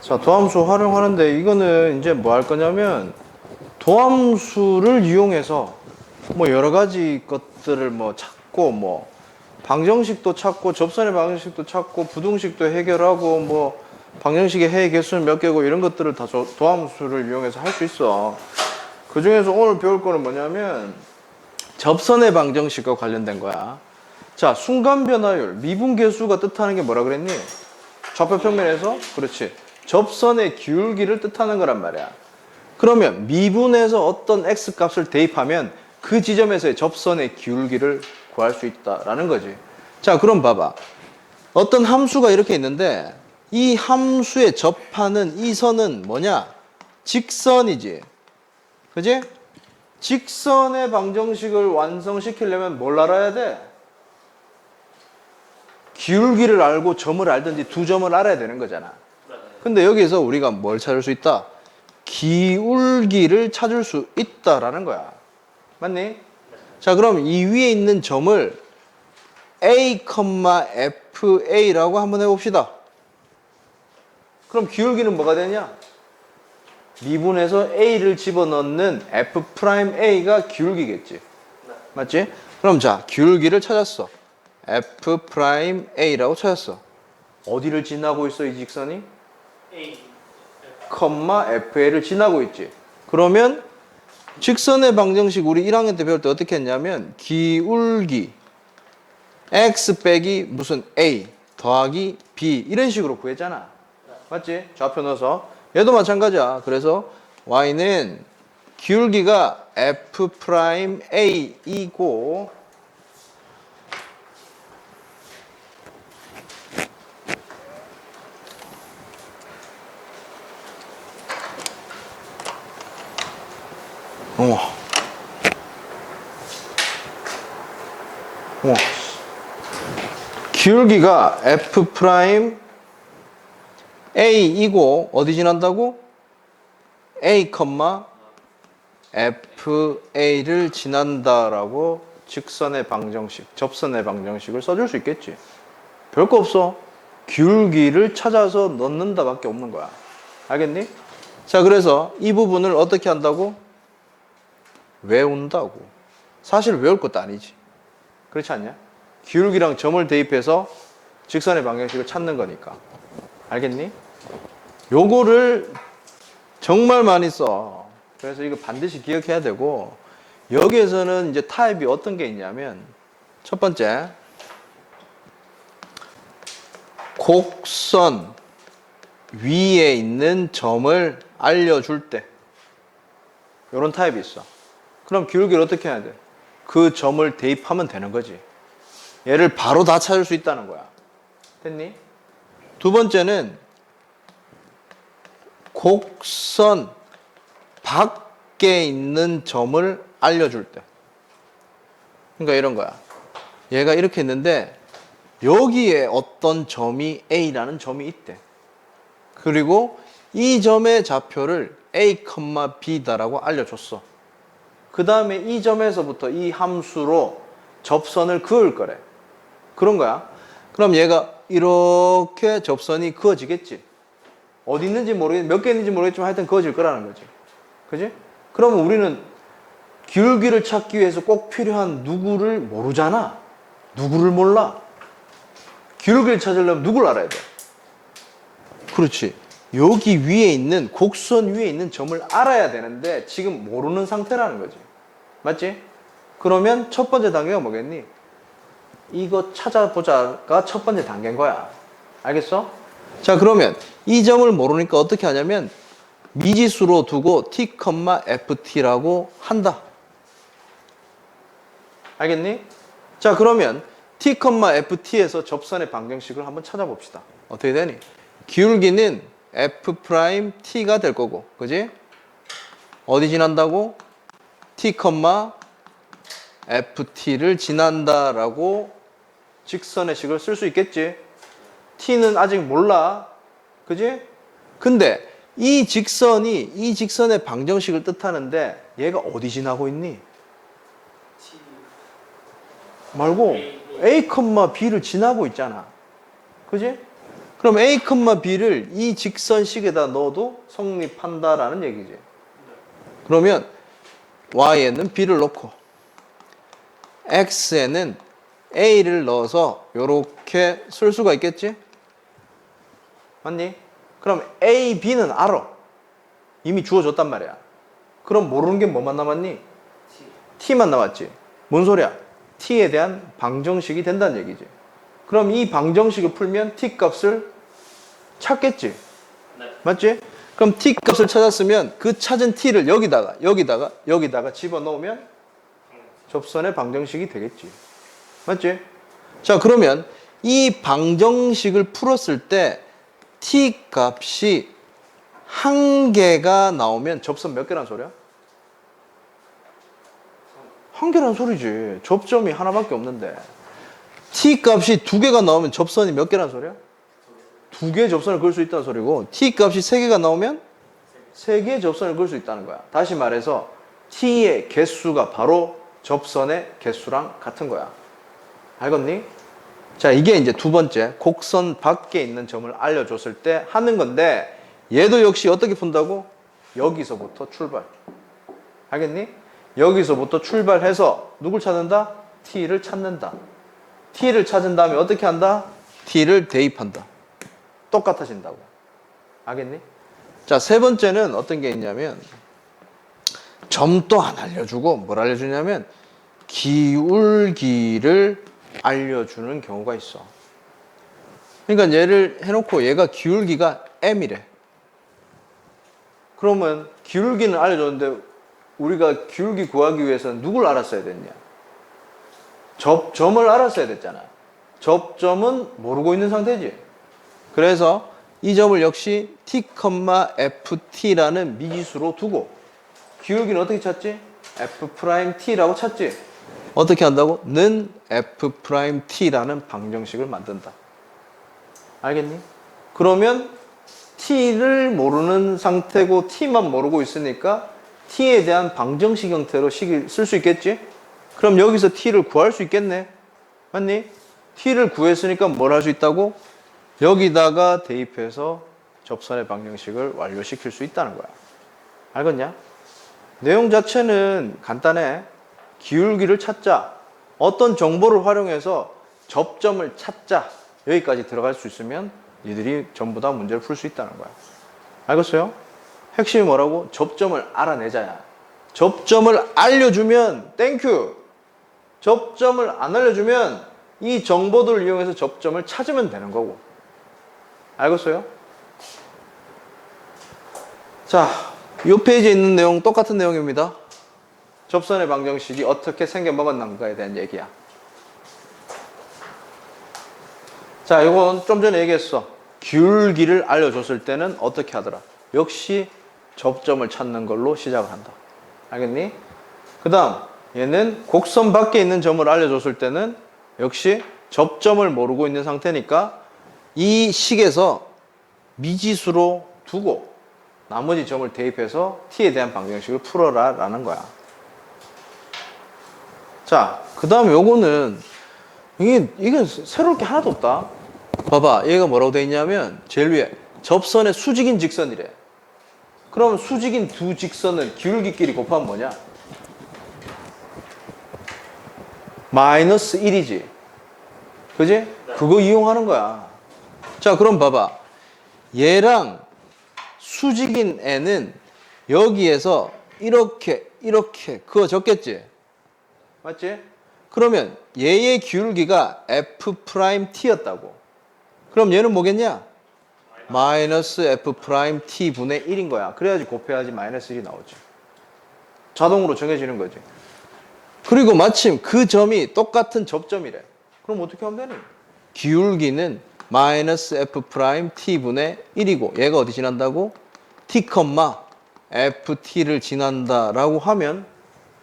자, 도함수 활용하는데 이거는 이제 뭐 할 거냐면 도함수를 이용해서 뭐 여러 가지 것들을 뭐 찾고 뭐 방정식도 찾고 접선의 방정식도 찾고 부등식도 해결하고 뭐 방정식의 해의 개수는 몇 개고 이런 것들을 다 조- 도함수를 이용해서 할 수 있어. 그 중에서 오늘 배울 거는 뭐냐면 접선의 방정식과 관련된 거야. 자, 순간 변화율, 미분 계수가 뜻하는 게 뭐라 그랬니? 좌표 평면에서 그렇지. 접선의 기울기를 뜻하는 거란 말이야. 그러면 미분에서 어떤 x 값을 대입하면 그 지점에서의 접선의 기울기를 구할 수 있다라는 거지. 자, 그럼 봐봐. 어떤 함수가 이렇게 있는데 이 함수에 접하는 이 선은 뭐냐? 직선이지. 그지? 직선의 방정식을 완성시키려면 뭘 알아야 돼? 기울기를 알고 점을 알든지 두 점을 알아야 되는 거잖아. 근데 여기서 우리가 뭘 찾을 수 있다? 기울기를 찾을 수 있다라는 거야. 맞니? 자, 그럼 이 위에 있는 점을 A, FA라고 한번 해봅시다. 그럼 기울기는 뭐가 되냐? 미분에서 A를 집어넣는 F'A가 기울기겠지. 맞지? 그럼 자, 기울기를 찾았어. F'A라고 찾았어. 어디를 지나고 있어, 이 직선이? A 컴마 FA를 지나고 있지. 그러면 직선의 방정식 우리 1학년 때 배울 때 어떻게 했냐면 기울기 x 빼기 무슨 a 더하기 b 이런 식으로 구했잖아. 맞지? 좌표 넣어서 얘도 마찬가지야. 그래서 y는 기울기가 f 프라임 a이고 어머. 어머. 기울기가 f 프라임 a이고 어디 지난다고? a, fa를 지난다라고 직선의 방정식, 접선의 방정식을 써줄 수 있겠지. 별거 없어. 기울기를 찾아서 넣는다밖에 없는 거야. 알겠니? 자, 그래서 이 부분을 어떻게 한다고? 외운다고. 사실 외울 것도 아니지. 그렇지 않냐? 기울기랑 점을 대입해서 직선의 방정식을 찾는 거니까. 알겠니? 요거를 정말 많이 써. 그래서 이거 반드시 기억해야 되고, 여기에서는 이제 타입이 어떤 게 있냐면, 첫 번째, 곡선 위에 있는 점을 알려줄 때, 요런 타입이 있어. 그럼 기울기를 어떻게 해야 돼? 그 점을 대입하면 되는 거지. 얘를 바로 다 찾을 수 있다는 거야. 됐니? 두 번째는 곡선 밖에 있는 점을 알려줄 때. 그러니까 이런 거야. 얘가 이렇게 있는데 여기에 어떤 점이 A라는 점이 있대. 그리고 이 점의 좌표를 A, B다라고 알려줬어. 그 다음에 이 점에서부터 이 함수로 접선을 그을 거래. 그런 거야. 그럼 얘가 이렇게 접선이 그어지겠지. 어디 있는지 모르겠, 몇 개 있는지 모르겠지만 하여튼 그어질 거라는 거지. 그지? 그러면 우리는 기울기를 찾기 위해서 꼭 필요한 누구를 모르잖아. 누구를 몰라. 기울기를 찾으려면 누구를 알아야 돼? 그렇지. 여기 위에 있는 곡선 위에 있는 점을 알아야 되는데 지금 모르는 상태라는 거지. 맞지? 그러면 첫 번째 단계가 뭐겠니? 이거 찾아보자가 첫 번째 단계인 거야. 알겠어? 자, 그러면 이 점을 모르니까 어떻게 하냐면 미지수로 두고 t, ft라고 한다. 알겠니? 자, 그러면 t, ft에서 접선의 방정식을 한번 찾아봅시다. 어떻게 되니? 기울기는 f 프라임 t가 될 거고, 그지? 어디 지난다고? t, ft를 지난다라고 직선의 식을 쓸 수 있겠지? t는 아직 몰라. 그지? 근데 이 직선이 이 직선의 방정식을 뜻하는데 얘가 어디 지나고 있니? 말고 a, b를 지나고 있잖아. 그지? 그럼 A, B를 이 직선식에다 넣어도 성립한다라는 얘기지. 그러면 Y에는 B를 넣고 X에는 A를 넣어서 이렇게 쓸 수가 있겠지? 맞니? 그럼 A, B는 알아. 이미 주어졌단 말이야. 그럼 모르는 게 뭐만 남았니? T. T만 남았지. 뭔 소리야? T에 대한 방정식이 된다는 얘기지. 그럼 이 방정식을 풀면 T 값을 찾겠지. 네. 맞지? 그럼 T 값을 찾았으면 그 찾은 T를 여기다가, 여기다가, 여기다가 집어넣으면 접선의 방정식이 되겠지. 맞지? 자, 그러면 이 방정식을 풀었을 때 T 값이 한 개가 나오면 접선 몇 개란 소리야? 한 개란 소리지. 접점이 하나밖에 없는데. T 값이 두 개가 나오면 접선이 몇 개란 소리야? 두 개의 접선을 그을 수 있다는 소리고 T 값이 세 개가 나오면 세 개의 접선을 그을 수 있다는 거야. 다시 말해서 T의 개수가 바로 접선의 개수랑 같은 거야. 알겠니? 자, 이게 이제 두 번째 곡선 밖에 있는 점을 알려줬을 때 하는 건데 얘도 역시 어떻게 푼다고? 여기서부터 출발. 알겠니? 여기서부터 출발해서 누굴 찾는다? T를 찾는다. T를 찾은 다음에 어떻게 한다? T를 대입한다. 똑같아진다고. 알겠니? 자, 세 번째는 어떤 게 있냐면 점도 안 알려주고 뭘 알려주냐면 기울기를 알려주는 경우가 있어. 그러니까 얘를 해놓고 얘가 기울기가 m이래. 그러면 기울기는 알려줬는데 우리가 기울기 구하기 위해서는 누굴 알았어야 됐냐? 접 점을 알았어야 됐잖아. 접점은 모르고 있는 상태지. 그래서 이 점을 역시 t, ft라는 미지수로 두고 기울기는 어떻게 찾지? f't라고 찾지. 어떻게 한다고? 는 f't라는 방정식을 만든다. 알겠니? 그러면 t를 모르는 상태고 t만 모르고 있으니까 t에 대한 방정식 형태로 식을 쓸 수 있겠지? 그럼 여기서 t를 구할 수 있겠네. 맞니? t를 구했으니까 뭘 할 수 있다고? 여기다가 대입해서 접선의 방정식을 완료시킬 수 있다는 거야. 알겠냐? 내용 자체는 간단해. 기울기를 찾자. 어떤 정보를 활용해서 접점을 찾자. 여기까지 들어갈 수 있으면 니들이 전부 다 문제를 풀 수 있다는 거야. 알겠어요? 핵심이 뭐라고? 접점을 알아내자야. 접점을 알려주면 땡큐. 접점을 안 알려주면 이 정보들을 이용해서 접점을 찾으면 되는 거고. 알겠어요? 자, 이 페이지에 있는 내용 똑같은 내용입니다. 접선의 방정식이 어떻게 생겨 먹었는가에 대한 얘기야. 자, 이건 좀 전에 얘기했어. 기울기를 알려줬을 때는 어떻게 하더라? 역시 접점을 찾는 걸로 시작을 한다. 알겠니? 그 다음, 얘는 곡선 밖에 있는 점을 알려줬을 때는 역시 접점을 모르고 있는 상태니까 이 식에서 미지수로 두고 나머지 점을 대입해서 t에 대한 방정식을 풀어라 라는 거야. 자, 그 다음에 요거는 이게, 이게 새로울 게 하나도 없다. 봐봐, 얘가 뭐라고 돼 있냐면 제일 위에 접선의 수직인 직선이래. 그럼 수직인 두 직선을 기울기끼리 곱하면 뭐냐? 마이너스 1이지. 그지? 그거 이용하는 거야. 자, 그럼 봐봐. 얘랑 수직인 애는 여기에서 이렇게, 이렇게 그어졌겠지? 맞지? 그러면 얘의 기울기가 f't였다고. 그럼 얘는 뭐겠냐? 마이너스 f't 분의 1인 거야. 그래야지 곱해야지 마이너스 1이 나오지. 자동으로 정해지는 거지. 그리고 마침 그 점이 똑같은 접점이래. 그럼 어떻게 하면 되니? 기울기는 마이너스 f' t분의 1이고 얘가 어디 지난다고? t, ft를 지난다라고 하면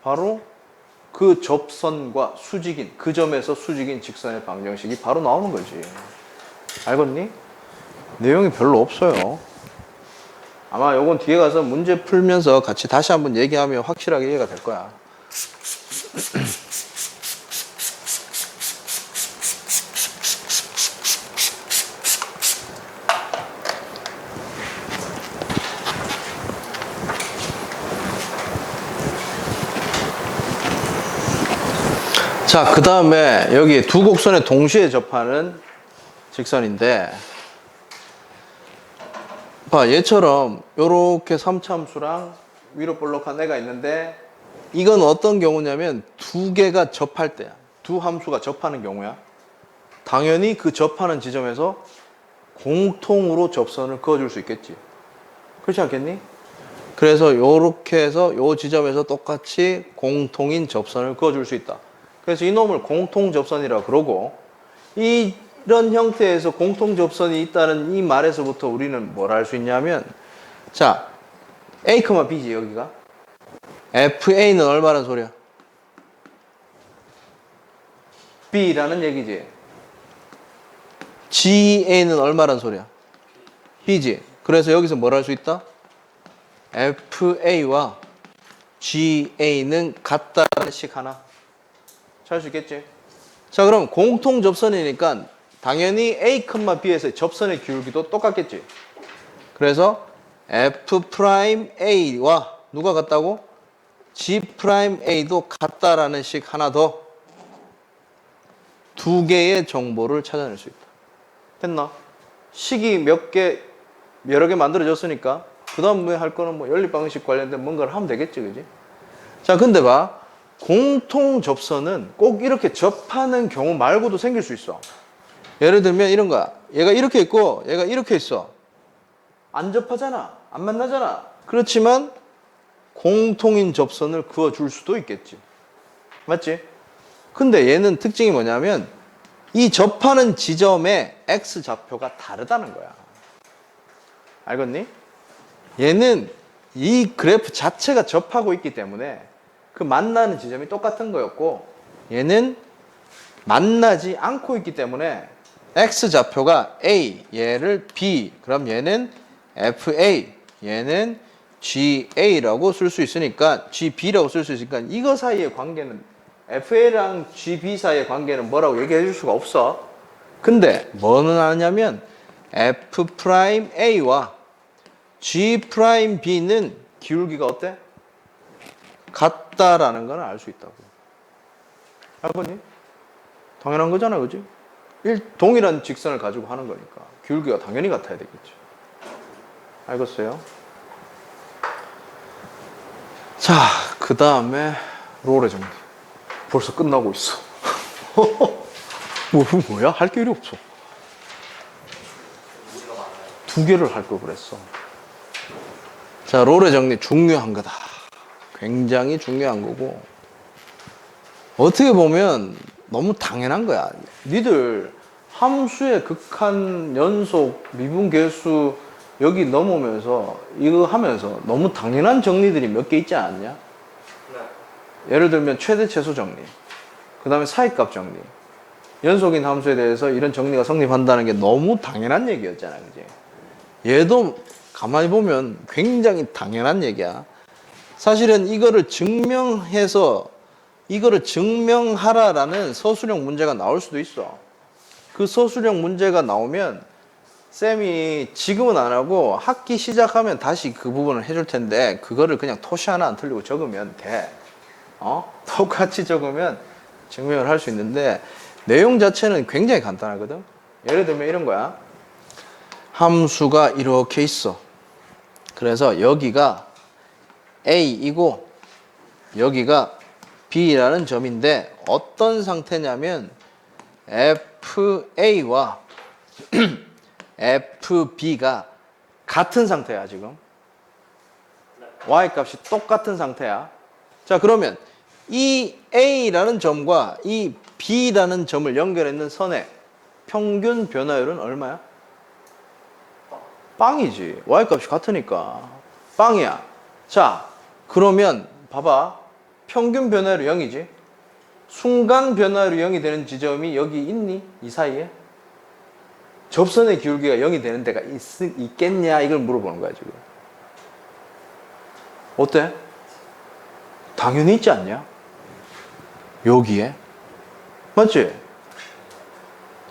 바로 그 접선과 수직인 그 점에서 수직인 직선의 방정식이 바로 나오는 거지. 알겠니? 내용이 별로 없어요. 아마 요건 뒤에 가서 문제 풀면서 같이 다시 한번 얘기하면 확실하게 이해가 될 거야. 자, 그 다음에 여기 두 곡선에 동시에 접하는 직선인데, 봐, 얘처럼 이렇게 삼참수랑 위로 볼록한 애가 있는데, 이건 어떤 경우냐면 두 개가 접할 때야. 두 함수가 접하는 경우야. 당연히 그 접하는 지점에서 공통으로 접선을 그어줄 수 있겠지. 그렇지 않겠니? 그래서 요렇게 해서 요 지점에서 똑같이 공통인 접선을 그어줄 수 있다. 그래서 이놈을 공통 접선이라 그러고 이런 형태에서 공통 접선이 있다는 이 말에서부터 우리는 뭘할수 있냐면 자 A, B지 여기가 FA는 얼마란 소리야? B라는 얘기지. GA는 얼마란 소리야? B지. 그래서 여기서 뭘 할 수 있다? FA와 GA는 같다는 식 하나. 찾을 수 있겠지? 자, 그럼 공통 접선이니까 당연히 A, B에서 접선의 기울기도 똑같겠지? 그래서 F'A와 누가 같다고? G'A도 같다라는 식 하나 더 두 개의 정보를 찾아낼 수 있다. 됐나? 식이 몇 개, 여러 개 만들어졌으니까 그 다음에 할 거는 뭐 연립 방식 관련된 뭔가를 하면 되겠지, 그지? 자, 근데 봐. 공통 접선은 꼭 이렇게 접하는 경우 말고도 생길 수 있어. 예를 들면 이런 거야. 얘가 이렇게 있고 얘가 이렇게 있어. 안 접하잖아. 안 만나잖아. 그렇지만 공통인 접선을 그어줄 수도 있겠지. 맞지? 근데 얘는 특징이 뭐냐면 이 접하는 지점의 x 좌표가 다르다는 거야. 알겠니? 얘는 이 그래프 자체가 접하고 있기 때문에 그 만나는 지점이 똑같은 거였고 얘는 만나지 않고 있기 때문에 x 좌표가 a 얘를 b 그럼 얘는 fa 얘는 ga라고 쓸 수 있으니까 gb라고 쓸 수 있으니까 이거 사이의 관계는 fa랑 gb 사이의 관계는 뭐라고 얘기해 줄 수가 없어 근데 뭐는 아냐면 f'a와 g'b는 기울기가 어때? 같다라는 걸알수 있다고. 알겠니? 당연한 거잖아, 그지? 일, 동일한 직선을 가지고 하는 거니까. 기울기가 당연히 같아야 되겠죠. 알겠어요? 자, 그 다음에 롤의 정리. 벌써 끝나고 있어. 뭐, 뭐야? 할게 일이 없어. 두 개를 할 걸 그랬어. 자, 롤의 정리 중요한 거다. 굉장히 중요한 거고 어떻게 보면 너무 당연한 거야. 니들 함수의 극한 연속 미분 계수 여기 넘으면서 이거 하면서 너무 당연한 정리들이 몇 개 있지 않았냐? 네. 예를 들면 최대 최소 정리, 그 다음에 사이값 정리, 연속인 함수에 대해서 이런 정리가 성립한다는 게 너무 당연한 얘기였잖아, 그지? 얘도 가만히 보면 굉장히 당연한 얘기야. 사실은 이거를 증명해서 이거를 증명하라라는 서술형 문제가 나올 수도 있어. 그 서술형 문제가 나오면 쌤이 지금은 안 하고 학기 시작하면 다시 그 부분을 해줄 텐데 그거를 그냥 토시 하나 안 틀리고 적으면 돼. 어? 똑같이 적으면 증명을 할 수 있는데 내용 자체는 굉장히 간단하거든. 예를 들면 이런 거야. 함수가 이렇게 있어. 그래서 여기가 A이고 여기가 B라는 점인데 어떤 상태냐면 FA와 FB가 같은 상태야 지금. Y 값이 똑같은 상태야. 자 그러면 이 A라는 점과 이 B라는 점을 연결했는 선의 평균 변화율은 얼마야? 빵이지. Y 값이 같으니까. 빵이야. 자 그러면 봐봐. 평균 변화율이 0이지. 순간 변화율이 0이 되는 지점이 여기 있니? 이 사이에? 접선의 기울기가 0이 되는 데가 있, 있겠냐 이걸 물어보는 거야 지금 어때? 당연히 있지 않냐? 여기에 맞지?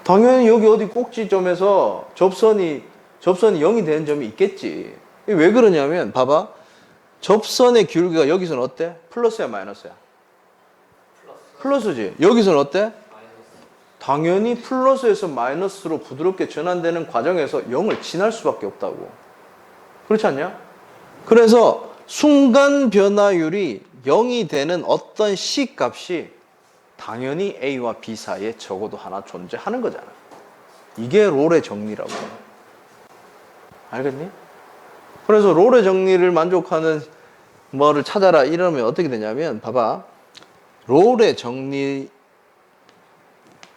당연히 여기 어디 꼭지점에서 접선이 접선이 0이 되는 점이 있겠지 왜 그러냐면 봐봐 접선의 기울기가 여기서는 어때? 플러스야 마이너스야? 플러스. 플러스지. 여기서는 어때? 당연히 플러스에서 마이너스로 부드럽게 전환되는 과정에서 0을 지날 수밖에 없다고. 그렇지 않냐? 그래서 순간 변화율이 0이 되는 어떤 C 값이 당연히 A와 B 사이에 적어도 하나 존재하는 거잖아. 이게 롤의 정리라고. 알겠니? 그래서 롤의 정리를 만족하는 뭐를 찾아라 이러면 어떻게 되냐면 봐봐. 롤의 정리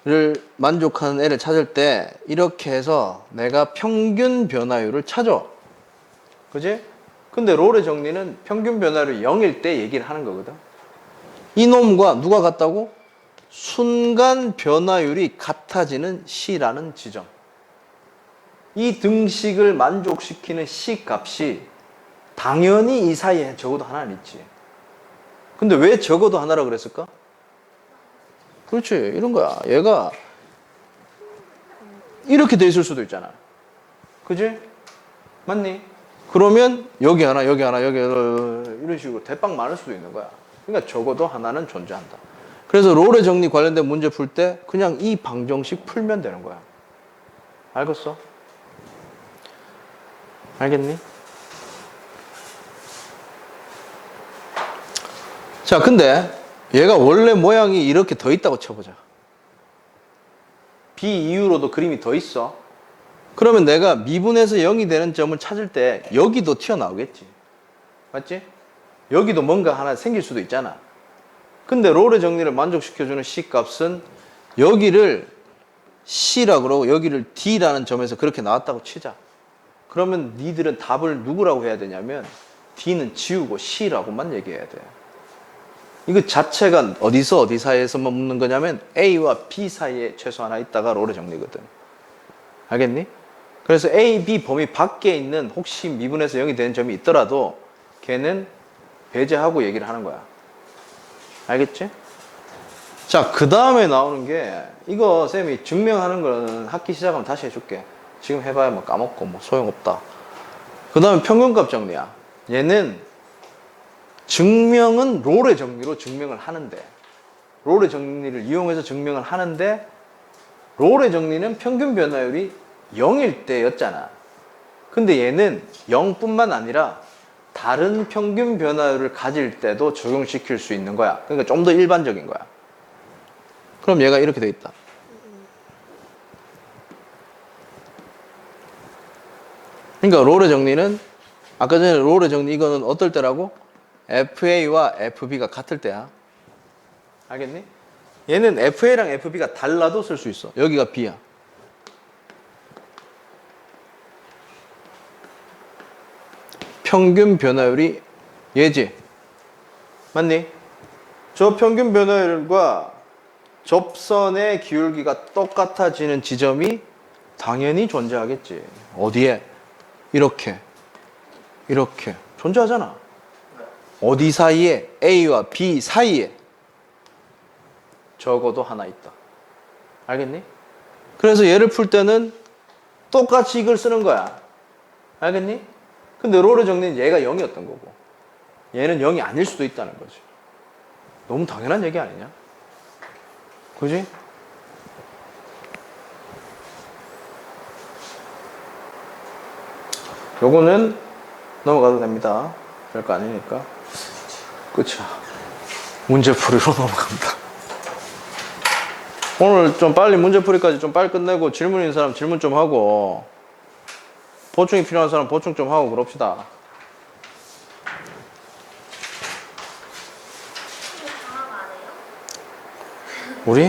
를 만족하는 애를 찾을 때 이렇게 해서 내가 평균 변화율을 찾아. 그지? 근데 롤의 정리는 평균 변화율이 0일 때 얘기를 하는 거거든. 이놈과 누가 같다고? 순간 변화율이 같아지는 C라는 지점. 이 등식을 만족시키는 C 값이 당연히 이 사이에 적어도 하나는 있지. 근데 왜 적어도 하나라 그랬을까? 그렇지. 이런 거야. 얘가 이렇게 돼 있을 수도 있잖아. 그지? 맞니? 그러면 여기 하나, 여기 하나, 여기 하나, 이런 식으로 대빵 많을 수도 있는 거야. 그러니까 적어도 하나는 존재한다. 그래서 롤의 정리 관련된 문제 풀 때 그냥 이 방정식 풀면 되는 거야. 알겠어? 알겠니? 자, 근데 얘가 원래 모양이 이렇게 더 있다고 쳐보자. B 이후로도 그림이 더 있어. 그러면 내가 미분에서 0이 되는 점을 찾을 때 여기도 튀어나오겠지. 맞지? 여기도 뭔가 하나 생길 수도 있잖아. 근데 롤의 정리를 만족시켜주는 C 값은 여기를 C라 그러고 여기를 D라는 점에서 그렇게 나왔다고 치자. 그러면 니들은 답을 누구라고 해야 되냐면 D는 지우고 C라고만 얘기해야 돼. 이거 자체가 어디서 어디 사이에서만 묻는 거냐면 A와 B 사이에 최소 하나 있다가 롤의 정리거든. 알겠니? 그래서 A, B 범위 밖에 있는 혹시 미분에서 0이 되는 점이 있더라도 걔는 배제하고 얘기를 하는 거야. 알겠지? 자, 그 다음에 나오는 게 이거 쌤이 증명하는 거는 학기 시작하면 다시 해줄게. 지금 해봐야 뭐 까먹고 뭐 소용없다. 그 다음에 평균값 정리야. 얘는 증명은 롤의 정리로 증명을 하는데 롤의 정리를 이용해서 증명을 하는데 롤의 정리는 평균 변화율이 0일 때였잖아. 근데 얘는 0뿐만 아니라 다른 평균 변화율을 가질 때도 적용시킬 수 있는 거야. 그러니까 좀 더 일반적인 거야. 그럼 얘가 이렇게 돼 있다. 그러니까 롤의 정리는 아까 전에 롤의 정리 이거는 어떨 때라고? FA와 FB가 같을 때야. 알겠니? 얘는 FA랑 FB가 달라도 쓸 수 있어. 여기가 B야. 평균 변화율이 얘지. 맞니? 저 평균 변화율과 접선의 기울기가 똑같아지는 지점이 당연히 존재하겠지. 어디에? 이렇게. 이렇게. 존재하잖아. 어디 사이에? A와 B 사이에. 적어도 하나 있다. 알겠니? 그래서 얘를 풀 때는 똑같이 이걸 쓰는 거야. 알겠니? 근데 롤의 정리는 얘가 0이었던 거고 얘는 0이 아닐 수도 있다는 거지. 너무 당연한 얘기 아니냐? 그지? 요거는 넘어가도 됩니다. 별거 아니니까. 그쵸. 문제풀이로 넘어갑니다. 오늘 좀 빨리 문제풀이까지 좀 빨리 끝내고 질문 있는 사람 질문 좀 하고 보충이 필요한 사람 보충 좀 하고 그럽시다. 우리?